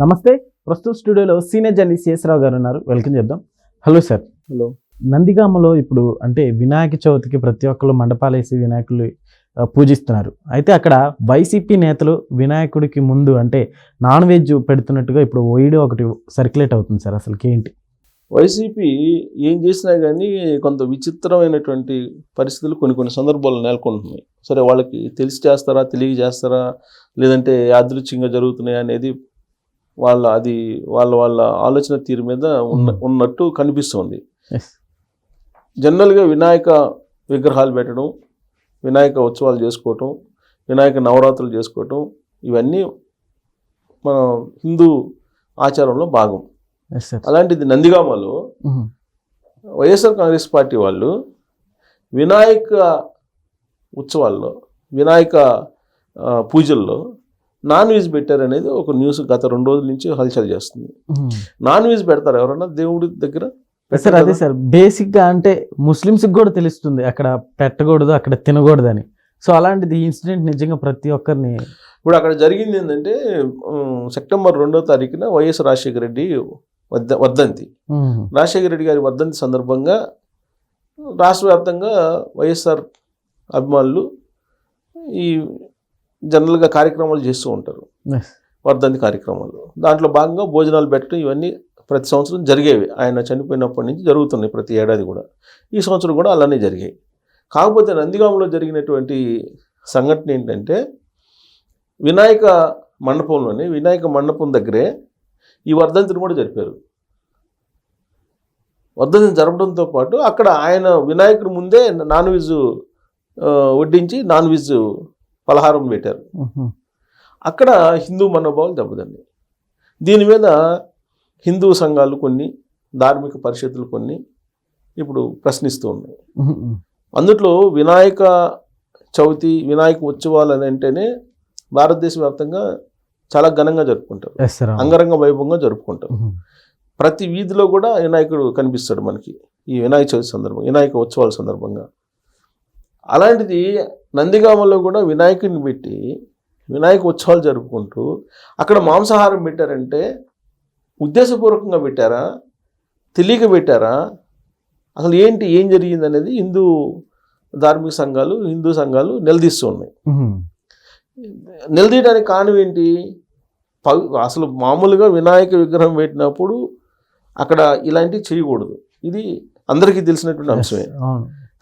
నమస్తే. ప్రస్తుత స్టూడియోలో సీనియర్ జర్నలిస్ట్ శేషరావు గారు ఉన్నారు. వెల్కమ్ చేద్దాం. Hello sir. హలో. నందిగామలో ఇప్పుడు అంటే వినాయక చవితికి ప్రతి ఒక్కరు మండపాలేసి వినాయకులు పూజిస్తున్నారు. అయితే అక్కడ వైసీపీ నేతలు వినాయకుడికి ముందు అంటే నాన్ వెజ్ పెడుతున్నట్టుగా ఇప్పుడు వీడియో ఒకటి సర్క్యులేట్ అవుతుంది సార్. అసలుకి ఏంటి? వైసీపీ ఏం చేసినా కానీ కొంత విచిత్రమైనటువంటి పరిస్థితులు కొన్ని కొన్ని సందర్భాలు నెలకొంటున్నాయి. సరే వాళ్ళకి తెలిసి చేస్తారా తెలియ చేస్తారా లేదంటే యాదృచ్ఛికంగా జరుగుతున్నాయి అనేది వాళ్ళ అది వాళ్ళ వాళ్ళ ఆలోచన తీరు మీద ఉన్న Hmm. ఉన్నట్టు కనిపిస్తుంది జనరల్గా వినాయక విగ్రహాలు పెట్టడం వినాయక ఉత్సవాలు చేసుకోవటం వినాయక నవరాత్రులు చేసుకోవటం ఇవన్నీ మన హిందూ ఆచారంలో భాగం అలాంటిది నందిగామలో మ్మ్. వైఎస్ఆర్ కాంగ్రెస్ పార్టీ వాళ్ళు వినాయక ఉత్సవాల్లో వినాయక పూజల్లో నాన్ వెజ్ పెట్టారనేది ఒక న్యూస్ గత రెండు రోజుల నుంచి హల్చల్ చేస్తుంది. నాన్ వెజ్ పెడతారు ఎవరన్నా దేవుడి దగ్గర సార్ పెట్టరు అదే? సార్ బేసిక్గా అంటే ముస్లిమ్స్కి కూడా తెలుస్తుంది అక్కడ పెట్టకూడదు అక్కడ తినకూడదు అని సో అలాంటిది ఇన్సిడెంట్ నిజంగా ప్రతి ఒక్కరిని ఇప్పుడు అక్కడ జరిగింది ఏంటంటే సెప్టెంబర్ రెండో తారీఖున వైఎస్ రాజశేఖర రెడ్డి వర్ధ వర్ధంతి. రాజశేఖర రెడ్డి గారి వర్ధంతి సందర్భంగా రాష్ట్ర వ్యాప్తంగా వైఎస్ఆర్ అభిమానులు ఈ జనరల్గా కార్యక్రమాలు చేస్తూ ఉంటారు. వర్ధంతి కార్యక్రమాలు. దాంట్లో భాగంగా భోజనాలు పెట్టడం ఇవన్నీ ప్రతి సంవత్సరం జరిగేవి. ఆయన చనిపోయినప్పటి నుంచి జరుగుతున్నాయి ప్రతి ఏడాది కూడా. ఈ సంవత్సరం కూడా అలానే జరిగాయి. కాకపోతే నందిగామలో జరిగినటువంటి సంఘటన ఏంటంటే వినాయక మండపంలోనే వినాయక మండపం దగ్గరే ఈ వర్ధంతిని కూడా జరిపారు. వర్ధంతిని జరపడంతో పాటు అక్కడ ఆయన వినాయకుడి ముందే నాన్ వెజ్ వడ్డించి నాన్ వెజ్ పలహారం పెట్టారు. అక్కడ హిందూ మనోభావాలు దెబ్బతిన్నాయి దీని మీద హిందూ సంఘాలు కొన్ని ధార్మిక పరిషత్తులు కొన్ని ఇప్పుడు ప్రశ్నిస్తూ ఉన్నాయి. అందుట్లో వినాయక చవితి వినాయక ఉత్సవాలు అని అంటేనే భారతదేశ వ్యాప్తంగా చాలా ఘనంగా జరుపుకుంటారు. అంగరంగ వైభవంగా జరుపుకుంటారు మ్మ్. ప్రతి వీధిలో కూడా వినాయకుడు కనిపిస్తాడు మనకి ఈ వినాయక చవితి సందర్భంగా వినాయక ఉత్సవాల సందర్భంగా అలాంటిది నందిగామలో కూడా వినాయకుడిని పెట్టి వినాయక ఉత్సవాలు జరుపుకుంటూ అక్కడ మాంసాహారం పెట్టారంటే ఉద్దేశపూర్వకంగా పెట్టారా? తెలియక పెట్టారా? అసలు ఏంటి ఏం జరిగింది అనేది హిందూ ధార్మిక సంఘాలు హిందూ సంఘాలు నిలదీస్తూ ఉన్నాయి. మ్మ్. నిలదీయడానికి కారణం ఏంటి? పవి అసలు మామూలుగా వినాయక విగ్రహం పెట్టినప్పుడు అక్కడ ఇలాంటివి చేయకూడదు. ఇది అందరికీ తెలిసినటువంటి అంశమే.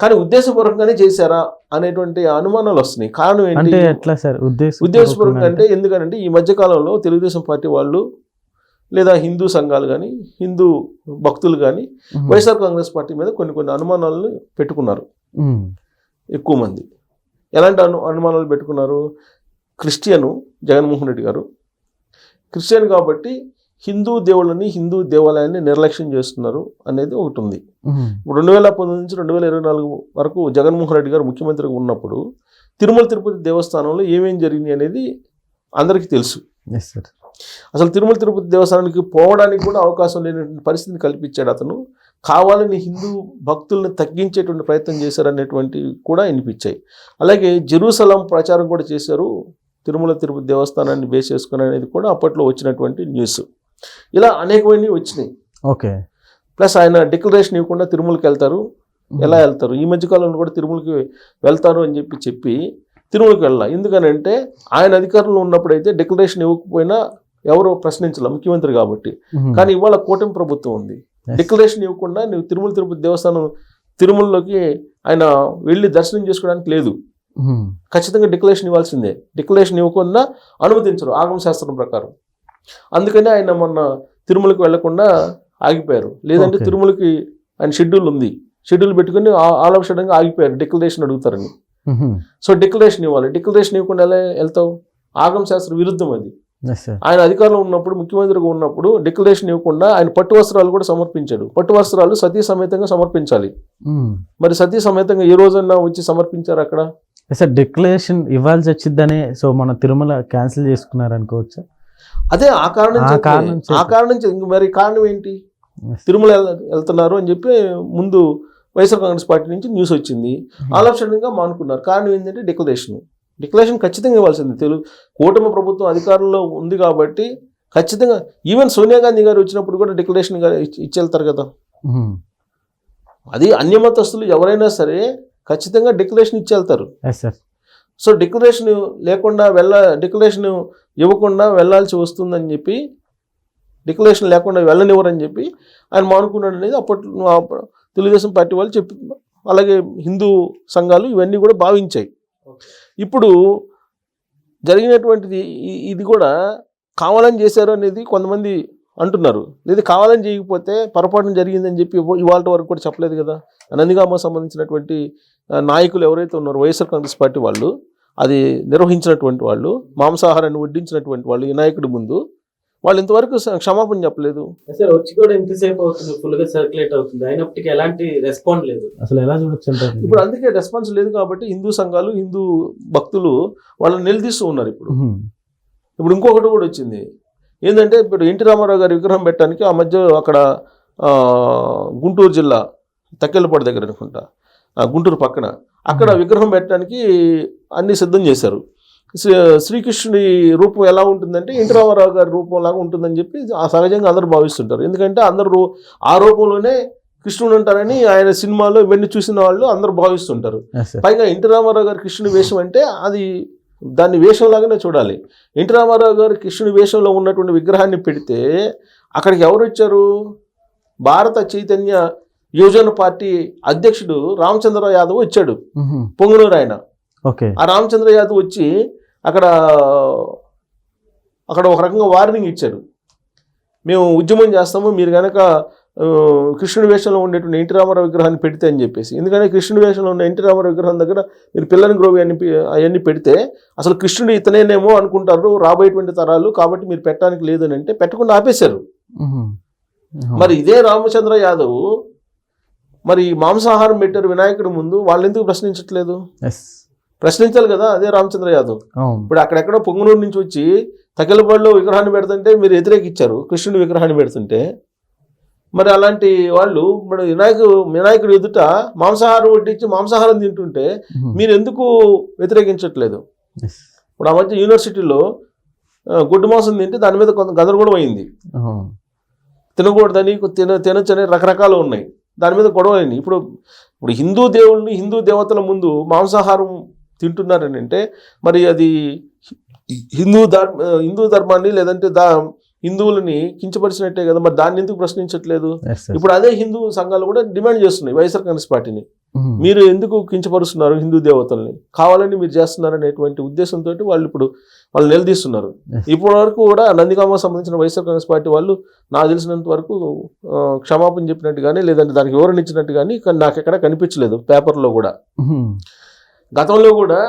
కానీ ఉద్దేశపూర్వకంగానే చేశారా అనేటువంటి అనుమానాలు వస్తున్నాయి. కారణం అంటే ఏంటి ఎట్లా సార్? ఉద్దేశం ఉద్దేశపూర్వకంగా అంటే ఎందుకంటే ఈ మధ్యకాలంలో తెలుగుదేశం పార్టీ వాళ్ళు లేదా హిందూ సంఘాలు కానీ హిందూ భక్తులు కానీ వైఎస్ఆర్ కాంగ్రెస్ పార్టీ మీద కొన్ని కొన్ని అనుమానాలను పెట్టుకున్నారు. ఎక్కువ మంది. ఎలాంటి అను అనుమానాలు పెట్టుకున్నారు? క్రిస్టియను జగన్మోహన్ రెడ్డి గారు. క్రిస్టియన్ కాబట్టి హిందూ దేవుళ్ళని హిందూ దేవాలయాన్ని నిర్లక్ష్యం చేస్తున్నారు అనేది ఒకటి ఉంది. ఇప్పుడు రెండు వేల పంతొమ్మిది నుంచి రెండు వేల ఇరవై నాలుగు వరకు జగన్మోహన్ రెడ్డి గారు ముఖ్యమంత్రిగా ఉన్నప్పుడు తిరుమల తిరుపతి దేవస్థానంలో ఏమేం జరిగినాయి అనేది అందరికీ తెలుసు. అసలు తిరుమల తిరుపతి దేవస్థానానికి పోవడానికి కూడా అవకాశం లేనటువంటి పరిస్థితిని కల్పించాడు అతను. కావాలని హిందూ భక్తుల్ని తగ్గించేటువంటి ప్రయత్నం చేశారనేటువంటివి కూడా వినిపించాయి. అలాగే జెరూసలం ప్రచారం కూడా చేశారు తిరుమల తిరుపతి దేవస్థానాన్ని బేస్ చేసుకుని అనేది కూడా అప్పట్లో వచ్చినటువంటి న్యూస్. ఇలా అనేకమైనవి వచ్చినాయి. ఓకే. ప్లస్ ఆయన డిక్లరేషన్ ఇవ్వకుండా తిరుమలకి వెళ్తారు. ఎలా వెళ్తారు? ఈ మధ్యకాలంలో కూడా తిరుమలకి వెళ్తారు అని చెప్పి చెప్పి తిరుమలకి వెళ్ళాలి. ఎందుకనంటే ఆయన అధికారంలో ఉన్నప్పుడైతే డిక్లరేషన్ ఇవ్వకపోయినా ఎవరో ప్రశ్నించాల ముఖ్యమంత్రి కాబట్టి. కానీ ఇవాళ కూటమి ప్రభుత్వం ఉంది. డిక్లరేషన్ ఇవ్వకుండా నువ్వు తిరుమల తిరుపతి దేవస్థానం తిరుమలలోకి ఆయన వెళ్ళి దర్శనం చేసుకోవడానికి లేదు. ఖచ్చితంగా డిక్లరేషన్ ఇవ్వాల్సిందే. డిక్లరేషన్ ఇవ్వకుండా అనుమతించరు. ఆగమ శాస్త్రం ప్రకారం. అందుకని ఆయన మొన్న తిరుమలకి వెళ్ళకుండా ఆగిపోయారు. లేదంటే. తిరుమలకి ఆయన షెడ్యూల్ ఉంది. షెడ్యూల్ పెట్టుకుని ఆల్ ఆఫ్ సడన్గా ఆగిపోయారు. డిక్లరేషన్ అడుగుతారని. సో డిక్లరేషన్ ఇవ్వాలి. డిక్లరేషన్ ఇవ్వకుండా ఎలా వెళ్తావు? ఆగమ శాస్త్ర విరుద్ధం అది. ఆయన అధికారంలో ఉన్నప్పుడు ముఖ్యమంత్రిగా ఉన్నప్పుడు డిక్లరేషన్ ఇవ్వకుండా ఆయన పట్టు వస్త్రాలు కూడా సమర్పించాడు. పట్టు వస్త్రాలు సతీ సమేతంగా సమర్పించాలి. మరి సతీ సమేతంగా ఏ రోజన్నా వచ్చి సమర్పించారు అక్కడ? సార్ డిక్లరేషన్ ఇవ్వాల్సి వచ్చిందనే సో మన తిరుమల క్యాన్సిల్ చేసుకున్నారు అనుకోవచ్చా అదే ఆ కారణం ఆ. కారణం మరి కారణం ఏంటి? తిరుమల వెళ్- వెళ్తున్నారు అని చెప్పి ముందు వైఎస్ఆర్ కాంగ్రెస్ పార్టీ నుంచి న్యూస్ వచ్చింది. ఆల్ ఆఫ్ సడన్గా మానుకున్నారు. కారణం ఏంటంటే డిక్లరేషన్. డిక్లరేషన్ ఖచ్చితంగా ఇవ్వాల్సింది. తెలుగు కూటమి ప్రభుత్వం అధికారంలో ఉంది కాబట్టి ఖచ్చితంగా ఈవెన్ సోనియా గాంధీ గారు వచ్చినప్పుడు కూడా డిక్లరేషన్ గారు ఇచ్చి ఇచ్చి వెళ్తారు కదా అది అన్యమతస్తులు ఎవరైనా సరే ఖచ్చితంగా డిక్లరేషన్ ఇచ్చి వెళ్తారు ఎస్ సార్ సో డిక్లరేషన్ లేకుండా వెళ్ళ డిక్లరేషన్ ఇవ్వకుండా వెళ్ళాల్సి వస్తుందని చెప్పి డిక్లరేషన్ లేకుండా వెళ్ళనివ్వరని చెప్పి ఆయన మానుకున్నాడు అనేది అప్పట్లో తెలుగుదేశం పార్టీ వాళ్ళు చెప్పి అలాగే హిందూ సంఘాలు ఇవన్నీ కూడా భావించాయి. ఇప్పుడు జరిగినటువంటిది ఇది కూడా కావాలని చేశారు అనేది కొంతమంది అంటున్నారు. ఇది కావాలని చేయకపోతే పొరపాటున జరిగిందని చెప్పి ఇవాళ వరకు కూడా చెప్పలేదు కదా. నందిగామ సంబంధించినటువంటి నాయకులు ఎవరైతే ఉన్నారో వైఎస్ఆర్ కాంగ్రెస్ పార్టీ వాళ్ళు అది నిర్వహించినటువంటి వాళ్ళు మాంసాహారాన్ని వడ్డించినటువంటి వాళ్ళు ఈ నాయకుడి ముందు వాళ్ళు ఇంతవరకు క్షమాపణ చెప్పలేదు. సార్ వచ్చి కూడా ఎంతసేపు అవుతుంది ఫుల్గా సర్క్యులేట్ అవుతుంది. అయినప్పటికీ ఎలాంటి రెస్పాండ్ లేదు. అసలు ఎలా చూడొచ్చు ఇప్పుడు అందుకే రెస్పాన్స్ లేదు కాబట్టి హిందూ సంఘాలు హిందూ భక్తులు వాళ్ళని నిలదీస్తూ ఉన్నారు ఇప్పుడు. ఇప్పుడు ఇంకొకటి కూడా వచ్చింది. ఏంటంటే ఇప్పుడు ఎన్టీ రామారావు గారి విగ్రహం పెట్టడానికి ఆ మధ్య అక్కడ ఆ, గుంటూరు జిల్లా తక్కెళ్ళపాడు దగ్గర అనుకుంటా. గుంటూరు పక్కన. అక్కడ విగ్రహం పెట్టడానికి అన్ని సిద్ధం చేశారు. శ్రీ- శ్రీకృష్ణుడి రూపం ఎలా ఉంటుందంటే ఎన్టీ రామారావు గారి రూపం లాగా ఉంటుందని చెప్పి ఆ సహజంగా అందరూ భావిస్తుంటారు. ఎందుకంటే అందరూ ఆ రూపంలోనే కృష్ణుడు ఉంటారని ఆయన సినిమాలో ఇవన్నీ చూసిన వాళ్ళు అందరూ భావిస్తుంటారు. పైగా ఎన్టీ రామారావు గారి కృష్ణుడి వేషం అంటే అది దాన్ని వేషంలాగానే చూడాలి. ఎన్టీ రామారావు గారి కృష్ణుడి వేషంలో ఉన్నటువంటి విగ్రహాన్ని పెడితే అక్కడికి ఎవరు వచ్చారు? భారత చైతన్య యువజన పార్టీ అధ్యక్షుడు రామచంద్ర యాదవ్ వచ్చాడు. పొంగునూరు ఆయన. ఓకే. ఆ రామచంద్ర యాదవ్ వచ్చి అక్కడ అక్కడ ఒక రకంగా వార్నింగ్ ఇచ్చారు. మేము ఉద్యమం చేస్తాము మీరు కనుక కృష్ణుడి వేషంలో ఉండేటువంటి ఎన్టీ రామారావు విగ్రహాన్ని పెడితే అని చెప్పేసి. ఎందుకంటే కృష్ణుడి వేషంలో ఉన్న ఎన్టీ రామారావు విగ్రహం దగ్గర మీరు పిల్లని గ్రోవి అని అవన్నీ పెడితే అసలు కృష్ణుడు ఇతనేనేమో అనుకుంటారు రాబోయేటువంటి తరాలు కాబట్టి మీరు పెట్టడానికి లేదని అంటే పెట్టకుండా ఆపేశారు. మరి ఇదే రామచంద్ర యాదవ్ మరి మాంసాహారం పెట్టారు వినాయకుడి ముందు వాళ్ళు ఎందుకు ప్రశ్నించట్లేదు ప్రశ్నించాలి కదా అదే రామచంద్ర యాదవ్. ఇప్పుడు అక్కడెక్కడో పొంగునూరు నుంచి వచ్చి తకిలపాడులో విగ్రహాన్ని పెడుతుంటే మీరు వ్యతిరేకించారు కృష్ణుడి విగ్రహాన్ని పెడుతుంటే. మరి అలాంటి వాళ్ళు ఇప్పుడు వినాయకు వినాయకుడు ఎదుట మాంసాహారం వడ్డించి మాంసాహారం తింటుంటే. మీరు ఎందుకు వ్యతిరేకించట్లేదు? ఇప్పుడు ఆ మధ్య యూనివర్సిటీలో గుడ్డు మాంసం తింటే దాని మీద కొంత గందరగోళం అయింది తినకూడదని తిన తినొచ్చని రకరకాలు ఉన్నాయి. దాని మీద గొడవ అయింది. ఇప్పుడు ఇప్పుడు హిందూ దేవుళ్ళని హిందూ దేవతల ముందు మాంసాహారం తింటున్నారని అంటే మరి అది హిందూ ధర్మ హిందూ ధర్మాన్ని లేదంటే దా హిందువులని కించపరిచినట్టే కదా మరి దాన్ని ఎందుకు ప్రశ్నించట్లేదు? ఇప్పుడు అదే హిందూ సంఘాలు కూడా డిమాండ్ చేస్తున్నాయి వైఎస్ఆర్ కాంగ్రెస్ పార్టీని. మీరు ఎందుకు కించపరుస్తున్నారు హిందూ దేవతల్ని కావాలని మీరు చేస్తున్నారు అనేటువంటి ఉద్దేశంతో వాళ్ళు ఇప్పుడు వాళ్ళు నిలదీస్తున్నారు. ఇప్పటి వరకు కూడా నందిగామ సంబంధించిన వైఎస్ఆర్ కాంగ్రెస్ పార్టీ వాళ్ళు నాకు తెలిసినంత వరకు క్షమాపణ చెప్పినట్టు కానీ లేదంటే దానికి వివరణ ఇచ్చినట్టు కానీ నాకు ఎక్కడ కనిపించలేదు పేపర్లో కూడా. గతంలో కూడా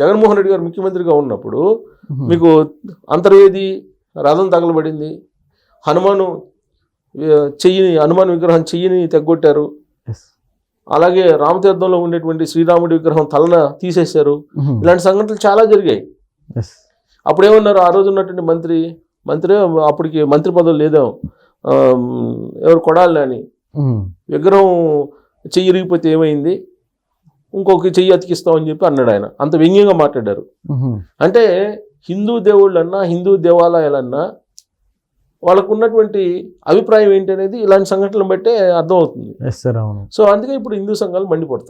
జగన్మోహన్ రెడ్డి గారు ముఖ్యమంత్రిగా ఉన్నప్పుడు. మీకు అంతర్వేది రథం తగలబడింది హనుమాను చెయ్యిని హనుమాన్ విగ్రహం చెయ్యిని తెగ్గొట్టారు అలాగే రామతీర్థంలో ఉండేటువంటి శ్రీరాముడి విగ్రహం తలన తీసేశారు. ఇలాంటి సంఘటనలు చాలా జరిగాయి. ఎస్ అప్పుడు ఏమన్నారు ఆ రోజు ఉన్నటువంటి మంత్రి మంత్రి అప్పటికి మంత్రి పదవి లేదో ఎవరు కొడాలి అని. విగ్రహం చెయ్యి ఇరిగిపోతే ఏమైంది? ఇంకొక చెయ్యి అతికిస్తామని చెప్పి అన్నాడు ఆయన. అంత వ్యంగ్యంగా మాట్లాడారు. అంటే హిందూ దేవుళ్ళన్నా హిందూ దేవాలయాలన్నా వాళ్ళకు ఉన్నటువంటి అభిప్రాయం ఏంటి అనేది ఇలాంటి సంఘటనలు బట్టే అర్థమవుతుంది. సో అందుకే ఇప్పుడు హిందూ సంఘాలు మండిపడుతున్నాయి.